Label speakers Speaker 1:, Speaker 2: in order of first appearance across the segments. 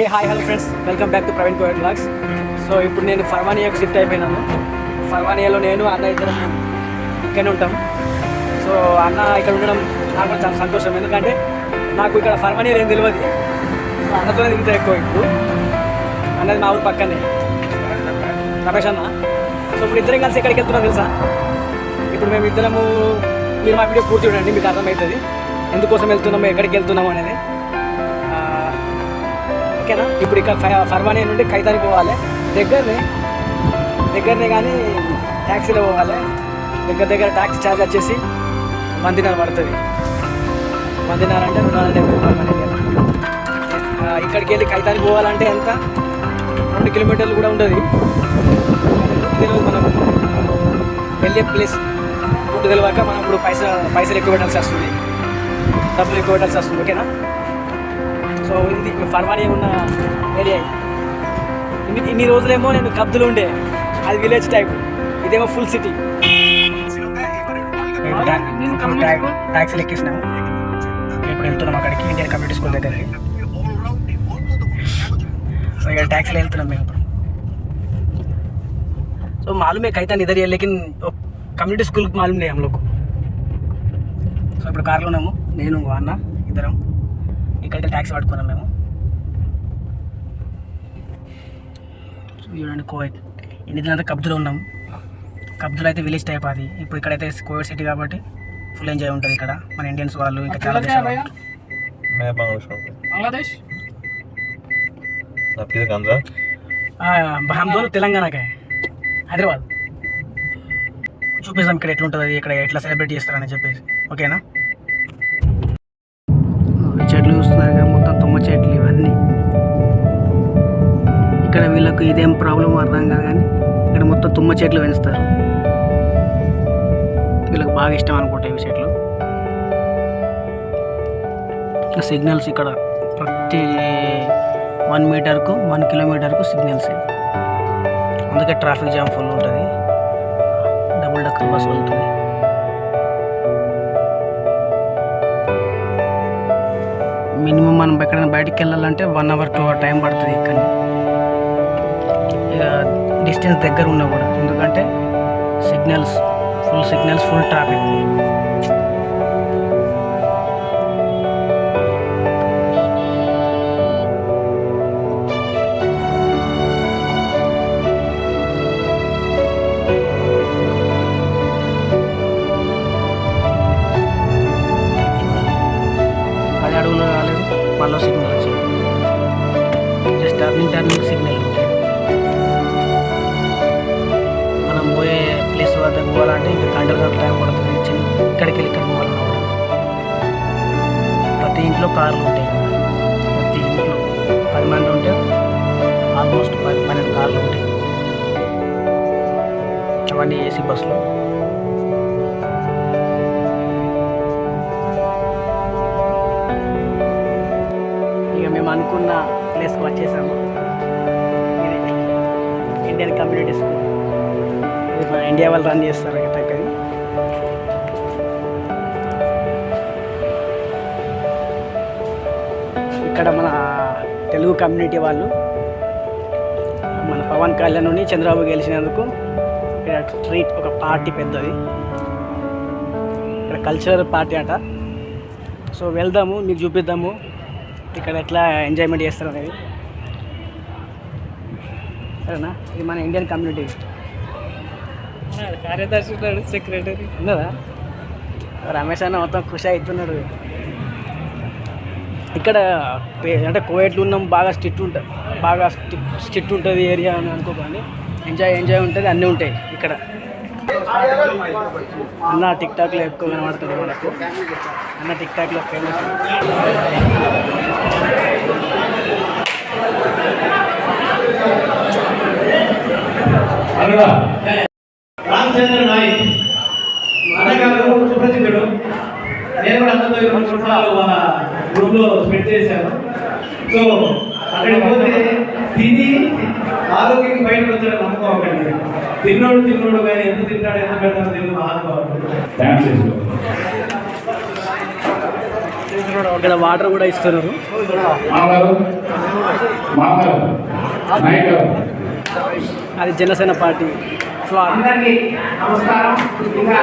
Speaker 1: Hey hi hello friends. Welcome back to Praveen Koyat vlogs so ఇప్పుడు నేను ఫర్వానియాకు shift అయిపోయినాను. ఫర్వానియాలో నేను అన్న ఇద్దరం ఇక్కడనే ఉంటాం. సో అన్న ఇక్కడ ఉండడం నాకు కూడా చాలా సంతోషం. ఎందుకంటే నాకు ఇక్కడ ఫర్వానియాలు ఏం తెలియదు సో అన్నతోనే తిరుగుతా ఎక్కువ ఇప్పుడు. అన్నది మా ఊరు పక్కనే. రమేష్ అన్న. సో ఇప్పుడు ఇద్దరం కలిసి ఎక్కడికి వెళ్తున్నాం తెలుసా? ఇప్పుడు మేము ఇద్దరము మీరు మా వీడియో పూర్తి చూడండి మీకు అర్థమవుతుంది. ఎందుకోసం వెళ్తున్నాము ఎక్కడికి వెళ్తున్నాము అనేది. ఓకేనా? ఇప్పుడు ఇక్కడ ఫ- నుండి ఖైతానికి పోవాలి. దగ్గరనే దగ్గరనే కానీ ట్యాక్సీలో పోవాలి. దగ్గర దగ్గర ట్యాక్సీ ఛార్జ్ వచ్చేసి వందినారు పడుతుంది. వందినారు అంటే రెండు వందల డెబ్బై రూపాయలు ఇక్కడికి వెళ్ళి కైతానికి పోవాలంటే ఎంత? రెండు కిలోమీటర్లు కూడా ఉంటుంది తెలియదు మనం వెళ్ళే ప్లేస్ ఫుడ్ తెలియక మనం ఇప్పుడు పైసా పైసలు ఎక్కువ పెట్టాల్సి వస్తుంది. డబ్బులు ఎక్కువ పెట్టాల్సి వస్తుంది. ఓకేనా? ఇది ఫర్వానియా ఉన్న ఏరియా ఇది. ఇన్ని ఇన్ని రోజులేమో నేను కబ్దులు ఉండే అది విలేజ్ టైప్ ఇదేమో ఫుల్ సిటీ ట్యాక్సీలు ఎక్కిస్తున్నాము ఇప్పుడు వెళ్తున్నాం అక్కడికి ఇండియన్ కమ్యూనిటీ స్కూల్ దగ్గరికి సో ఇక్కడ ట్యాక్సీలో వెళ్తున్నాం మేము ఇప్పుడు సో मालूम है कहता इधर ही है लेकिन కమ్యూనిటీ స్కూల్కి मालूम नहीं हम लोग को సో ఇప్పుడు కార్లో ఉన్నాము నేను ఇంకో అన్న ఇద్దరం ఇక్కడికి ట్యాక్సీ పట్టుకున్నాం మేము. చూడండి కోవిడ్ ఎన్ని దినంతా కబ్దులో ఉన్నాం. కబ్దులు అయితే విలేజ్ టైప్ అది. ఇప్పుడు ఇక్కడైతే కోవిడ్ సిటీ కాబట్టి ఫుల్ ఎంజాయ్ ఉంటుంది ఇక్కడ. మన ఇండియన్స్ వాళ్ళు ఇంకా చాలా బంగ్లాదేశ్ తెలంగాణకే. హైదరాబాద్. చూపిస్తాం ఇక్కడ ఎట్లుంటుంది ఇక్కడ ఎట్లా సెలబ్రేట్ చేస్తారని చెప్పేసి. ఓకేనా? చెట్లు ఇవన్నీ. ఇక్కడ వీళ్ళకు ఇదేం ప్రాబ్లం అర్థం కాగానే ఇక్కడ మొత్తం తుమ్మ చెట్లు పెంచుతారు. వీళ్ళకి బాగా ఇష్టం అనుకుంటా ఇవి చెట్లు. సిగ్నల్స్ ఇక్కడ ప్రతి వన్ మీటర్కు వన్ కిలోమీటర్కు సిగ్నల్స్ అందుకే ట్రాఫిక్ జామ్ ఫుల్ ఉంటుంది. డబుల్ డక్కర్ బస్ వెళ్తుంది. మినిమం మనం ఎక్కడైనా బయటికి వెళ్ళాలంటే one hour two hour time పడుతుంది ఇక్కడ. ఇక డిస్టెన్స్ దగ్గర ఉన్నా కూడా. ఎందుకంటే signals full signals full traffic. Turning turning signal ఉంటాయి మనం పోయే ప్లేస్ వద్ద పోవాలంటే ఇంకా గంటల గంటల టైం పడుతుంది. చిన్న ఇక్కడికి వెళ్ళి ఇక్కడ పోవాలన్నా ప్రతి ఇంట్లో కార్లు ఉంటాయి. ప్రతి ఇంట్లో పది మంది ఉంటే ఆల్మోస్ట్ పది పన్నెండు కార్లు ఉంటాయి. అవన్నీ ఏసీ బస్సులు ఇక మేము అనుకున్న ప్లేస్కి వచ్చేసాము. ఇది ఇండియన్ కమ్యూనిటీ స్కూల్ ఇది మన ఇండియా వాళ్ళు రన్ చేస్తారు తగ్గది. ఇక్కడ మన తెలుగు కమ్యూనిటీ వాళ్ళు మన పవన్ కళ్యాణ్ నుండి చంద్రబాబు గెలిచినందుకు ఇక్కడ ట్రీట్ ఒక పార్టీ పెద్దది. ఇక్కడ కల్చరల్ పార్టీ అట. సో వెళ్దాము మీకు చూపిద్దాము. ఇక్కడ ఎట్లా ఎంజాయ్మెంట్ చేస్తారు అనేది. సరేనా? ఇది మన ఇండియన్ కమ్యూనిటీ
Speaker 2: కార్యదర్శి ఉన్నాడు సెక్రటరీ
Speaker 1: ఉన్నదా? రమేష్ అన్న మొత్తం ఖుషి అవుతున్నాడు. ఇక్కడ అంటే కోయట్లు ఉన్నాం బాగా స్ట్రిక్ట్ ఉంటుంది బాగా స్ట్రిక్ట్ ఉంటుంది ఏరియా అని అనుకోకండి. ఎంజాయ్ ఎంజాయ్ ఉంటుంది అన్నీ ఉంటాయి ఇక్కడ. అన్న టిక్ టాక్లో ఎక్కువ కనబడుతుంది మనకు. అన్న టిక్ టాక్లో ఫేమస్
Speaker 3: రామచంద్ర నాయక్ అనగారు సుప్రసిద్ధుడు. నేను కూడా అందరితో ఇరవై నిమిషాలు మన గ్రూప్లో స్పెండ్ చేశాను. సో అక్కడికి పోతే తిని ఆరోగ్యం బయటకు వచ్చాడు నమ్ముకోకండి తిన్నోడు తిన్నోడు కానీ ఎంత తింటాడు ఎంత పెడతాడో తెలియదు మహానుభావుడు.
Speaker 1: ఇక్కడ వాటర్ కూడా ఇస్తున్నారు. అది జనసేన పార్టీ.
Speaker 3: అందరికీ నమస్కారం. ఇంకా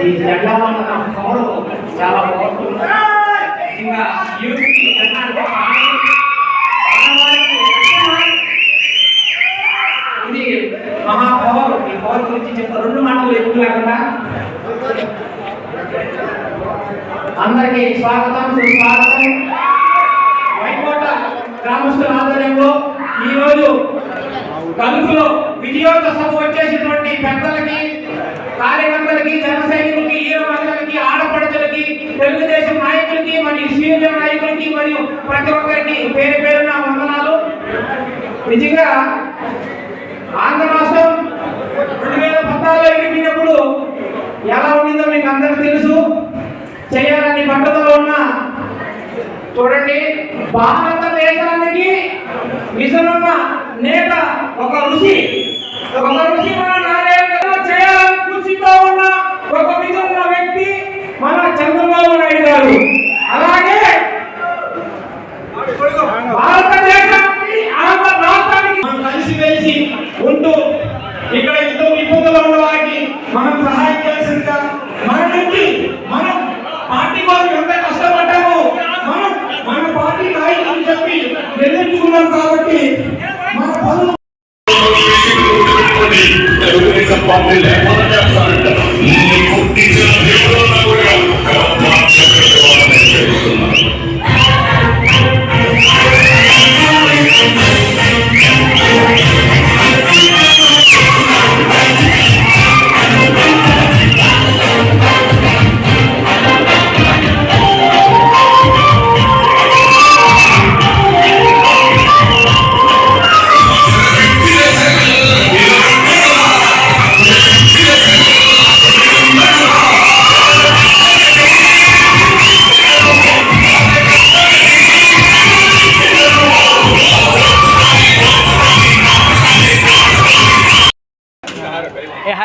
Speaker 3: ఈ జెండాలో ఉన్న పవర్ చాలా పవర్ఫుల్ ఇంకా యూత్కి ఇది మహా ఈ పవర్ గురించి చెప్తా రెండు మాటలు ఎక్కువ లేకుండా అందరికీ స్వాగతం. సుస్వాగతం. వైకోట గ్రామస్తుల ఆధ్వర్యంలో ఈరోజు గల్ఫ్లో విజయోత్సవ సభ వచ్చేసినటువంటి పెద్దలకి కార్యకర్తలకి జన సైనికులకి ఈరో మహిళలకి ఆడపడుచులకి తెలుగుదేశం నాయకులకి మరియు సీనియర్ నాయకులకి మరియు ప్రతి ఒక్కరికి పేరు పేరున వందనాలు. నిజంగా ఆంధ్ర రాష్ట్రం రెండు వేల పద్నాలుగులో విడిపోయినప్పుడు ఎలా ఉండిందో మీకు అందరికీ తెలుసు. చేయాలని పట్టుదల ఉన్న చూడండి భారతదేశానికి విజనున్న నేత ఒక ఋషి. ఒక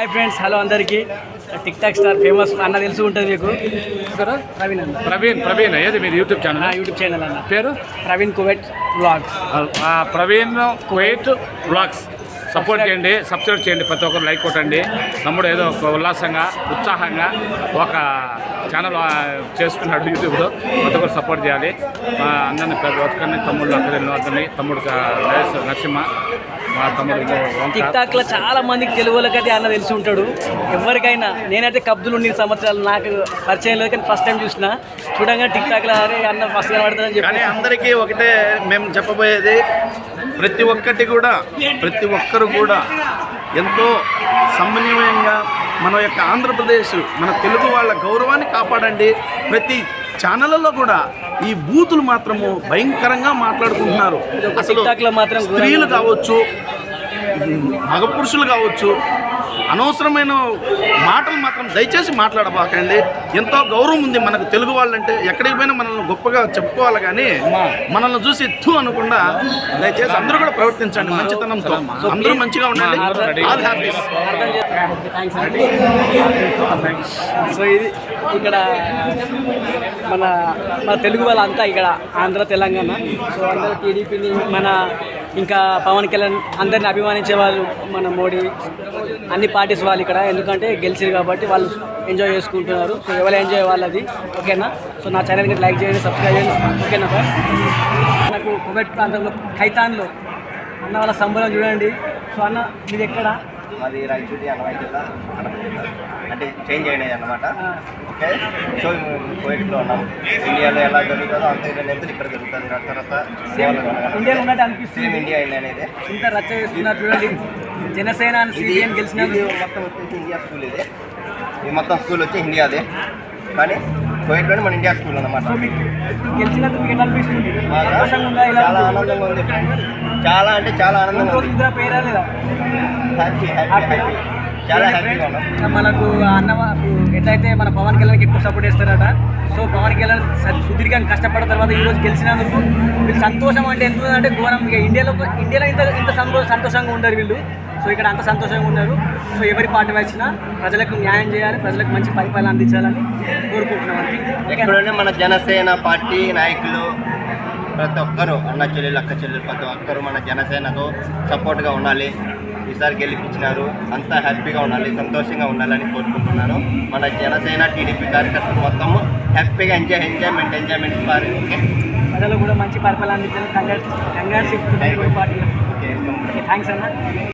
Speaker 1: హాయ్ ఫ్రెండ్స్ హలో అందరికీ. టిక్ టాక్ స్టార్ ఫేమస్ అన్న తెలిసి ఉంటుంది మీకు? ప్రవీణ్ అన్న.
Speaker 4: ప్రవీణ్ ప్రవీణ్ ఏది మీరు యూట్యూబ్ ఛానల్
Speaker 1: యూట్యూబ్ ఛానల్ అన్న.
Speaker 4: పేరు?
Speaker 1: Praveen Kuwait
Speaker 4: vlogs Praveen Kuwait vlogs support చేయండి సబ్స్క్రైబ్ చేయండి ప్రతి ఒక్కరు లైక్ కొట్టండి. తమ్ముడు ఏదో ఒక ఉల్లాసంగా ఉత్సాహంగా ఒక ఛానల్ చేసుకున్నాడు యూట్యూబ్లో ప్రతి ఒక్కరు సపోర్ట్ చేయాలి. మా అందరిని ప్రతి ఒక్కరిని తమ్ముళ్ళు అక్కడిని అతన్ని తమ్ముడు నరసింహ మా తమ్ముడు
Speaker 1: టిక్
Speaker 4: ఓంకార్.
Speaker 1: టాక్లో చాలా మందికి తెలుగు వాళ్ళకైతే అన్న తెలిసి ఉంటాడు. ఎవరికైనా నేనైతే కబ్దులు ఉన్న సంవత్సరాలు నాకు పరిచయం లేదు కానీ ఫస్ట్ టైం చూసిన. చూడంగా టిక్ టాక్లో అరే అన్న ఫస్ట్ కనబడుతుందని
Speaker 5: కానీ
Speaker 1: చెప్పి
Speaker 5: అందరికీ ఒకటే మేము చెప్పబోయేది ప్రతి ఒక్కటి కూడా ప్రతి ఒక్కరు కూడా ఎంతో సమన్వయంగా మన యొక్క ఆంధ్రప్రదేశ్ మన తెలుగు వాళ్ళ గౌరవాన్ని కాపాడండి. ప్రతి ఛానళ్ళలో కూడా ఈ బూతులు మాత్రము భయంకరంగా మాట్లాడుకుంటున్నారు. అసలు స్త్రీలు కావచ్చు మగపురుషులు కావచ్చు అనవసరమైన మాటలు మాత్రం దయచేసి మాట్లాడబాకండి. ఎంతో గౌరవం ఉంది మనకు తెలుగు వాళ్ళంటే. ఎక్కడికి పోయినా మనల్ని గొప్పగా చెప్పుకోవాలి కానీ మనల్ని చూసి థూ అనకుండా దయచేసి అందరూ కూడా ప్రవర్తించండి మంచితనంతో. అందరూ మంచిగా ఉండండి. ఆల్ హ్యాపీస్
Speaker 1: సో ఇది ఇక్కడ మన మన తెలుగు వాళ్ళంతా ఇక్కడ ఆంధ్ర తెలంగాణ. సో అందరూ టీడీపీని మన ఇంకా పవన్ కళ్యాణ్ అందరిని అభిమానించే వాళ్ళు మన మోడీ. అన్ని పార్టీస్ వాళ్ళు ఇక్కడ ఎందుకంటే గెలిచారు కాబట్టి వాళ్ళు ఎంజాయ్ చేసుకుంటున్నారు. సో ఎవరు ఎంజాయ్ వాళ్ళది ఓకేనా? సో నా ఛానల్కి లైక్ చేయండి సబ్స్క్రైబ్ చేయండి ఓకేనా బాయ్ నాకు కువైట్ ప్రాంతంలో ఖైతాన్లో అన్న వాళ్ళ సంబరం చూడండి. సో అన్న మీది ఎక్కడ?
Speaker 6: మాది రాయచూటి అన్నమయ్య జిల్లా అనపర్తి జిల్లా. అంటే చేంజ్ అయినాయి అన్నమాట.
Speaker 1: ఆ.
Speaker 6: ఓకే? సో కోవిడ్లో ఉన్నాం. ఇండియాలో ఎలా జరుగుతుందో అంత నెంతులు ఇక్కడ జరుగుతుంది. తర్వాత సేమ్
Speaker 1: అనిపిస్తుంది.
Speaker 6: ఇండియా అయింది అనేది.
Speaker 1: ఇంత రచ్చ చేస్తున్నారు చూడండి. జనసేన
Speaker 6: మొత్తం వచ్చేసి ఇండియా స్కూల్. ఇది ఇది మొత్తం స్కూల్ వచ్చి ఇండియాదే. కానీ కోవిడ్లోనే మన ఇండియా స్కూల్ అన్నమాట.
Speaker 1: గెలిచినందుకు అనిపిస్తుంది?
Speaker 6: చాలా ఆనందంగా ఉంది చాలా అంటే చాలా ఆనందంగా ఉంది. హ్యాపీ హ్యాపీ హ్యాపీ
Speaker 1: మనకు అన్న ఎట్లయితే మన పవన్ కళ్యాణ్కి ఎక్కువ సపోర్ట్ చేస్తారట. సో పవన్ కళ్యాణ్ సుదీర్ఘంగా కష్టపడిన తర్వాత ఈ రోజు గెలిచినందుకు వీళ్ళు సంతోషం అంటే ఎంత ఉందంటే ఘోరం. ఇక ఇండియాలో ఇండియాలో ఇంత ఇంత సంతో సంతోషంగా ఉండరు వీళ్ళు. సో ఇక్కడ అంత సంతోషంగా ఉన్నారు సో ఎవరి పార్టీ వచ్చినా ప్రజలకు న్యాయం చేయాలి ప్రజలకు మంచి పరిపాలన అందించాలని కోరుకుంటున్నాం
Speaker 6: ఎక్కడనే మన జనసేన పార్టీ నాయకులు? ప్రతి ఒక్కరు అన్న చెల్లెలు అక్క చెల్లెలు ప్రతి ఒక్కరు మన జనసేనకు సపోర్ట్గా ఉండాలి. ఈసారి గెలిపించినారు. అంతా హ్యాపీగా ఉండాలి సంతోషంగా ఉండాలని కోరుకుంటున్నాను. మన జనసేన టీడీపీ కార్యకర్తలు మొత్తము హ్యాపీగా ఎంజాయ్ ఎంజాయ్మెంట్ ఎంజాయ్మెంట్ పారి ఓకే?
Speaker 1: ప్రజలు కూడా మంచి పరిపాలన అందించాలని కంగ్రాట్స్ కంగ్రాట్స్ థ్యాంక్స్ అన్న.